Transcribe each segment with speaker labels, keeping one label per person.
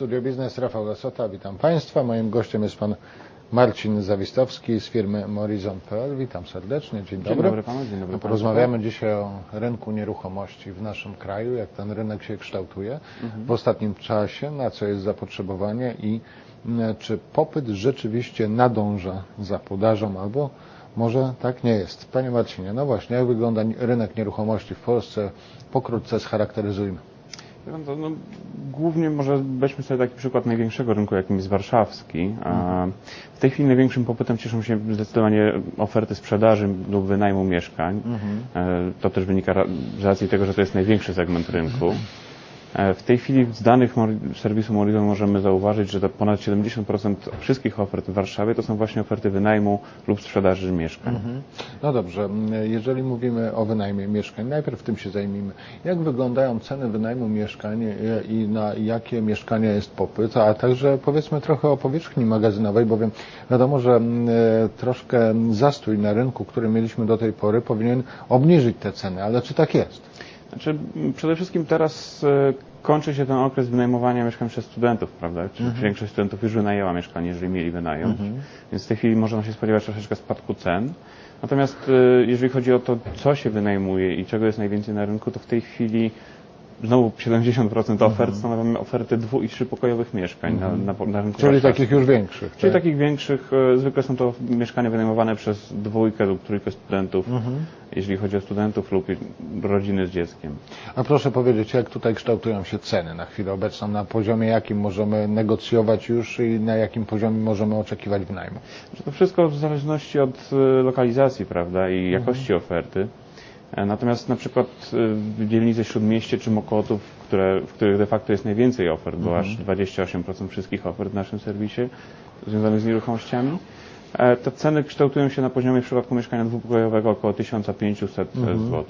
Speaker 1: Studio Biznes, Rafał Lasota, witam Państwa. Moim gościem jest Pan Marcin Zawistowski z firmy Morizon.pl. Witam serdecznie, dzień dobry.
Speaker 2: Dzień dobry Panu, dzień dobry
Speaker 1: Porozmawiamy dzisiaj o rynku nieruchomości w naszym kraju, jak ten rynek się kształtuje
Speaker 2: Mhm.
Speaker 1: w ostatnim czasie, na co jest zapotrzebowanie i czy popyt rzeczywiście nadąża za podażą albo może tak nie jest. Panie Marcinie, no właśnie, jak wygląda rynek nieruchomości w Polsce? Pokrótce scharakteryzujmy.
Speaker 2: Co, No, głównie może weźmy sobie taki przykład największego rynku, jakim jest warszawski. W tej chwili największym popytem cieszą się zdecydowanie oferty sprzedaży lub wynajmu mieszkań. E, To też wynika z racji tego, że to jest największy segment rynku. E, W tej chwili z danych serwisu Morizon możemy zauważyć, że ponad 70% wszystkich ofert w Warszawie to są właśnie oferty wynajmu lub sprzedaży mieszkań.
Speaker 1: No dobrze, jeżeli mówimy o wynajmie mieszkań, najpierw tym się zajmijmy. Jak wyglądają ceny wynajmu mieszkań e, i na jakie mieszkania jest popyt, a także powiedzmy trochę o powierzchni magazynowej, bowiem wiadomo, że e, troszkę zastój na rynku, który mieliśmy do tej pory, powinien obniżyć te ceny, ale czy tak jest?
Speaker 2: Znaczy, przede wszystkim teraz e, kończy się ten okres wynajmowania mieszkań przez studentów, prawda? Czy Większość studentów już wynajęła mieszkanie, jeżeli mieli wynająć, więc w tej chwili można się spodziewać troszeczkę spadku cen. Natomiast e, jeżeli chodzi o to, co się wynajmuje i czego jest najwięcej na rynku, to w tej chwili znowu 70% ofert stanowią oferty dwu- i trzypokojowych mieszkań na, na, na rynku
Speaker 1: Czyli
Speaker 2: warszawskim.
Speaker 1: takich już większych.
Speaker 2: Czyli
Speaker 1: tak?
Speaker 2: takich większych, e, zwykle są to mieszkania wynajmowane przez dwójkę lub trójkę studentów, jeżeli chodzi o studentów lub rodziny z dzieckiem.
Speaker 1: A proszę powiedzieć, jak tutaj kształtują się ceny na chwilę obecną, na poziomie jakim możemy negocjować już i na jakim poziomie możemy oczekiwać wynajmu?
Speaker 2: Że to wszystko w zależności od e, lokalizacji, prawda, i jakości oferty. E, Natomiast na przykład e, w dzielnicy Śródmieście czy Mokotów, które, w których de facto jest najwięcej ofert, bo aż 28% wszystkich ofert w naszym serwisie związanych z nieruchomościami, e, te ceny kształtują się na poziomie w przypadku mieszkania dwupokojowego około 1500 zł.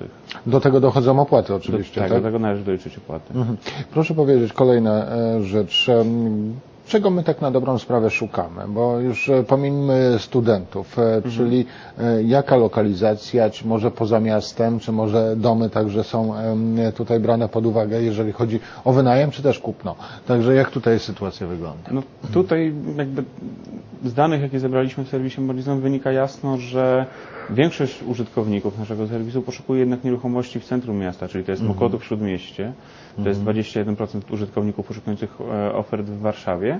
Speaker 1: Do tego dochodzą opłaty oczywiście,
Speaker 2: tak,
Speaker 1: tak?
Speaker 2: do tego należy doliczyć opłaty.
Speaker 1: Mhm. Proszę powiedzieć, kolejna e, rzecz. Czego my tak na dobrą sprawę szukamy? Bo już e, pomińmy studentów, e, czyli e, jaka lokalizacja, czy może poza miastem, czy może domy także są tutaj brane pod uwagę, jeżeli chodzi o wynajem, czy też kupno. Także jak tutaj sytuacja wygląda?
Speaker 2: No tutaj jakby z danych, jakie zebraliśmy w serwisie Morizon wynika jasno, że większość użytkowników naszego serwisu poszukuje jednak nieruchomości w centrum miasta, czyli to jest Mokotów w Śródmieście, to jest 21% użytkowników poszukujących ofert w Warszawie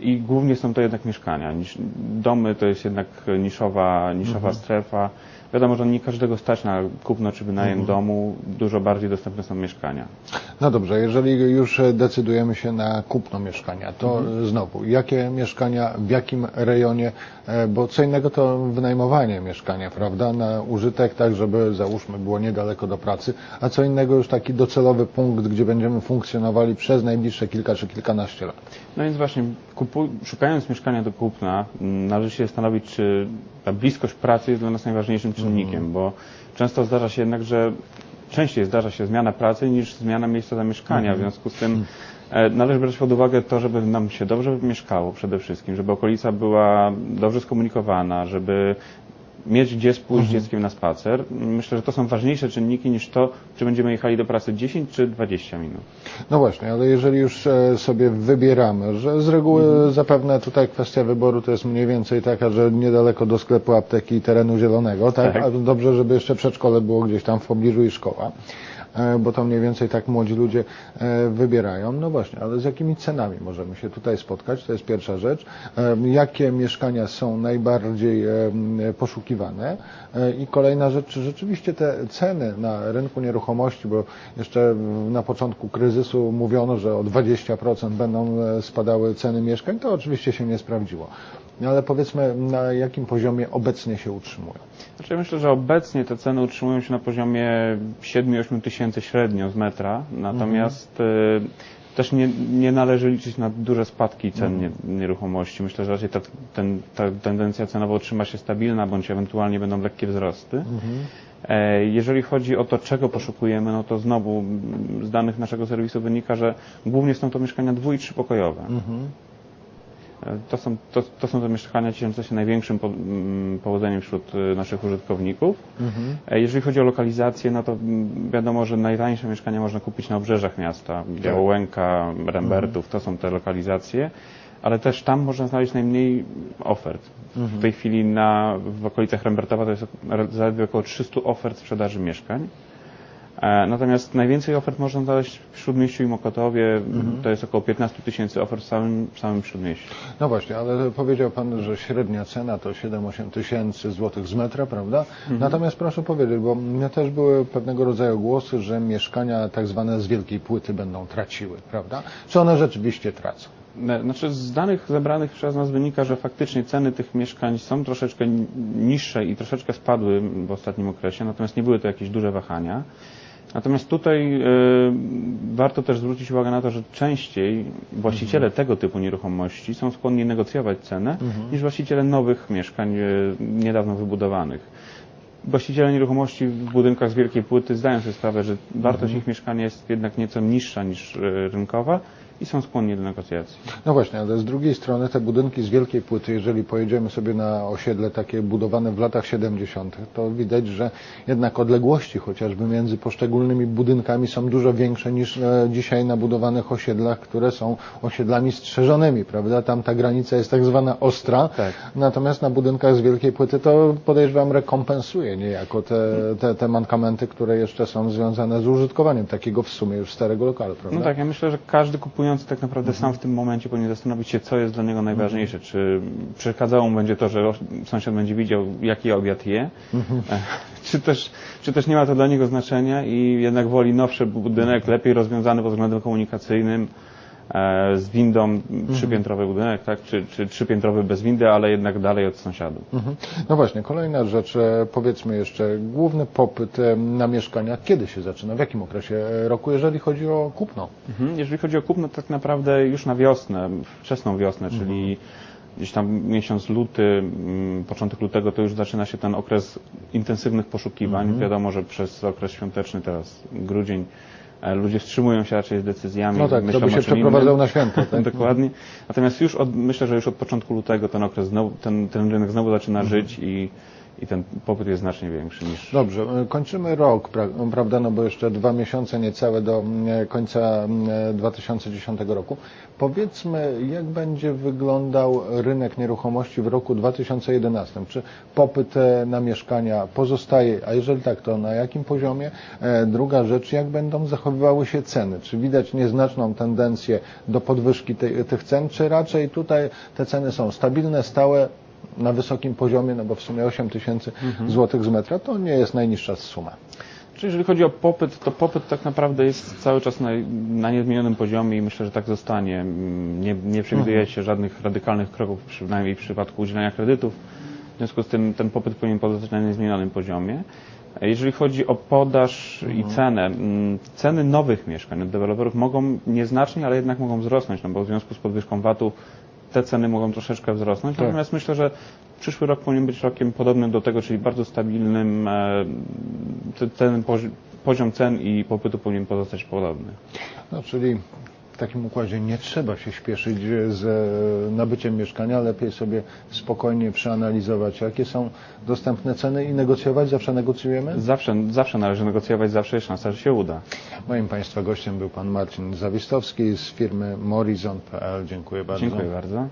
Speaker 2: i głównie są to jednak mieszkania. Domy to jest jednak niszowa, niszowa strefa. Wiadomo, że nie każdego stać na kupno czy wynajem domu, dużo bardziej dostępne są mieszkania.
Speaker 1: No dobrze, jeżeli już decydujemy się na kupno mieszkania, to
Speaker 2: Mhm.
Speaker 1: znowu, jakie mieszkania, w jakim rejonie, e, bo co innego to wynajmowanie mieszkania, prawda, na użytek, tak żeby załóżmy było niedaleko do pracy, a co innego już taki docelowy punkt, gdzie będziemy funkcjonowali przez najbliższe kilka czy kilkanaście lat.
Speaker 2: No więc właśnie, kupuj, szukając mieszkania do kupna, m, należy się zastanowić, czy ta bliskość pracy jest dla nas najważniejszym czynnikiem, bo często zdarza się jednak, że częściej zdarza się zmiana pracy niż zmiana miejsca zamieszkania. W związku z tym e, należy brać pod uwagę to, żeby nam się dobrze mieszkało przede wszystkim, żeby okolica była dobrze skomunikowana, żeby mieć gdzie pójść z dzieckiem na spacer. Myślę, że to są ważniejsze czynniki niż to, czy będziemy jechali do pracy 10 czy 20 minut.
Speaker 1: No właśnie, ale jeżeli już e, sobie wybieramy, że z reguły zapewne tutaj kwestia wyboru to jest mniej więcej taka, że niedaleko do sklepu apteki i terenu zielonego, tak?
Speaker 2: Tak.
Speaker 1: A dobrze, żeby jeszcze przedszkole było gdzieś tam w pobliżu i szkoła. E, Bo to mniej więcej tak młodzi ludzie e, wybierają. No właśnie, ale z jakimi cenami możemy się tutaj spotkać? To jest pierwsza rzecz. E, Jakie mieszkania są najbardziej poszukiwane? I kolejna rzecz, czy rzeczywiście te ceny na rynku nieruchomości, bo jeszcze na początku kryzysu mówiono, że o 20% będą spadały ceny mieszkań, to oczywiście się nie sprawdziło. No Ale powiedzmy, na jakim poziomie obecnie się utrzymują?
Speaker 2: Znaczy, ja myślę, że obecnie te ceny utrzymują się na poziomie 7-8 tysięcy średnio z metra, natomiast e, też nie, nie należy liczyć na duże spadki cen nie, nieruchomości. Myślę, że raczej ta, ten, ta tendencja cenowa utrzyma się stabilna, bądź ewentualnie będą lekkie wzrosty. E, Jeżeli chodzi o to, czego poszukujemy, no to znowu mm, z danych naszego serwisu wynika, że głównie są to mieszkania dwu- i trzypokojowe. E, To są, to, to są te mieszkania cieszące się największym po, mm, powodzeniem wśród e, naszych użytkowników.
Speaker 1: Mhm.
Speaker 2: E, Jeżeli chodzi o lokalizację, no to wiadomo, że najtańsze mieszkania można kupić na obrzeżach miasta. Białołęka, Rembertów, to są te lokalizacje, ale też tam można znaleźć najmniej ofert. W tej chwili na, w okolicach Rembertowa to jest zaledwie około 300 ofert sprzedaży mieszkań. E, Natomiast najwięcej ofert można znaleźć w Śródmieściu i Mokotowie. To jest około 15 tysięcy ofert w samym, w samym Śródmieściu.
Speaker 1: No właśnie, ale powiedział Pan, że średnia cena to 7-8 tysięcy złotych z metra, prawda? Natomiast proszę powiedzieć, bo mnie też były pewnego rodzaju głosy, że mieszkania tak zwane z wielkiej płyty będą traciły, prawda? Czy one rzeczywiście tracą?
Speaker 2: Ne- Znaczy z danych zebranych przez nas wynika, że faktycznie ceny tych mieszkań są troszeczkę ni- niższe i troszeczkę spadły w ostatnim okresie, natomiast nie były to jakieś duże wahania. Natomiast tutaj e, warto też zwrócić uwagę na to, że częściej właściciele tego typu nieruchomości są skłonni negocjować cenę niż właściciele nowych mieszkań e, niedawno wybudowanych. Właściciele nieruchomości w budynkach z wielkiej płyty zdają sobie sprawę, że wartość ich mieszkania jest jednak nieco niższa niż e, rynkowa i są skłonni do negocjacji.
Speaker 1: No właśnie, ale z drugiej strony te budynki z wielkiej płyty, jeżeli pojedziemy sobie na osiedle takie budowane w latach 70., to widać, że jednak odległości chociażby między poszczególnymi budynkami są dużo większe niż e, dzisiaj na budowanych osiedlach, które są osiedlami strzeżonymi, prawda? Tam ta granica jest tak zwana ostra,
Speaker 2: Tak.
Speaker 1: natomiast na budynkach z wielkiej płyty to podejrzewam rekompensuje niejako te, te, te mankamenty, które jeszcze są związane z użytkowaniem takiego w sumie już starego lokalu, prawda?
Speaker 2: No tak, ja myślę, że każdy kupujący tak naprawdę sam w tym momencie powinien zastanowić się, co jest dla niego najważniejsze. Czy przeszkadzało mu będzie to, że sąsiad będzie widział, jaki obiad je, e, czy, też, czy też nie ma to dla niego znaczenia i jednak woli nowszy budynek, lepiej rozwiązany pod względem komunikacyjnym, z windą, trzypiętrowy budynek, tak, czy, czy trzypiętrowy bez windy, ale jednak dalej od sąsiadów.
Speaker 1: Mhm. No właśnie, kolejna rzecz, e, powiedzmy jeszcze, główny popyt e, na mieszkania, kiedy się zaczyna, w jakim okresie e, roku, jeżeli chodzi o kupno?
Speaker 2: Mhm. Jeżeli chodzi o kupno, tak naprawdę już na wiosnę, wczesną wiosnę, czyli gdzieś tam miesiąc luty, mm, początek lutego, to już zaczyna się ten okres intensywnych poszukiwań. Wiadomo, że przez okres świąteczny, teraz grudzień, e, ludzie wstrzymują się raczej z decyzjami.
Speaker 1: No tak,
Speaker 2: myślą
Speaker 1: to by się przeprowadzał na święto. Tak?
Speaker 2: Dokładnie. Natomiast już od, myślę, że już od początku lutego ten okres znowu, ten, ten rynek znowu zaczyna żyć i, i ten popyt jest znacznie większy niż.
Speaker 1: Dobrze, e, kończymy rok, pra- prawda, no bo jeszcze dwa miesiące niecałe do mm, końca mm, 2010 roku. Powiedzmy, jak będzie wyglądał rynek nieruchomości w roku 2011? Czy popyt e, na mieszkania pozostaje, a jeżeli tak, to na jakim poziomie? E, Druga rzecz, jak będą zachowywały się ceny? Czy widać nieznaczną tendencję do podwyżki tych cen, czy raczej tutaj te ceny są stabilne, stałe, na wysokim poziomie, no bo w sumie 8 tysięcy złotych z metra to nie jest najniższa suma.
Speaker 2: Czy jeżeli chodzi o popyt, to popyt tak naprawdę jest cały czas na, na niezmienionym poziomie i myślę, że tak zostanie. Mm, Nie, nie przewiduje się żadnych radykalnych kroków, przynajmniej w przypadku udzielania kredytów. W związku z tym ten popyt powinien pozostać na niezmienionym poziomie. Jeżeli chodzi o podaż i cenę, mm, ceny nowych mieszkań od deweloperów mogą nieznacznie, ale jednak mogą wzrosnąć, no bo w związku z podwyżką VAT-u te ceny mogą troszeczkę wzrosnąć.
Speaker 1: Tak.
Speaker 2: Natomiast myślę, że przyszły rok powinien być rokiem podobnym do tego, czyli bardzo stabilnym. e, te- Ten pozi- poziom cen i popytu powinien pozostać podobny.
Speaker 1: No, czyli takim układzie nie trzeba się śpieszyć z e, nabyciem mieszkania, lepiej sobie spokojnie przeanalizować, jakie są dostępne ceny i negocjować. Zawsze negocjujemy.
Speaker 2: Zawsze, zawsze należy negocjować, zawsze jest szansa, że się uda.
Speaker 1: Moim Państwa gościem był Pan Marcin Zawistowski z firmy Morizon.pl. Dziękuję bardzo.
Speaker 2: Dziękuję bardzo.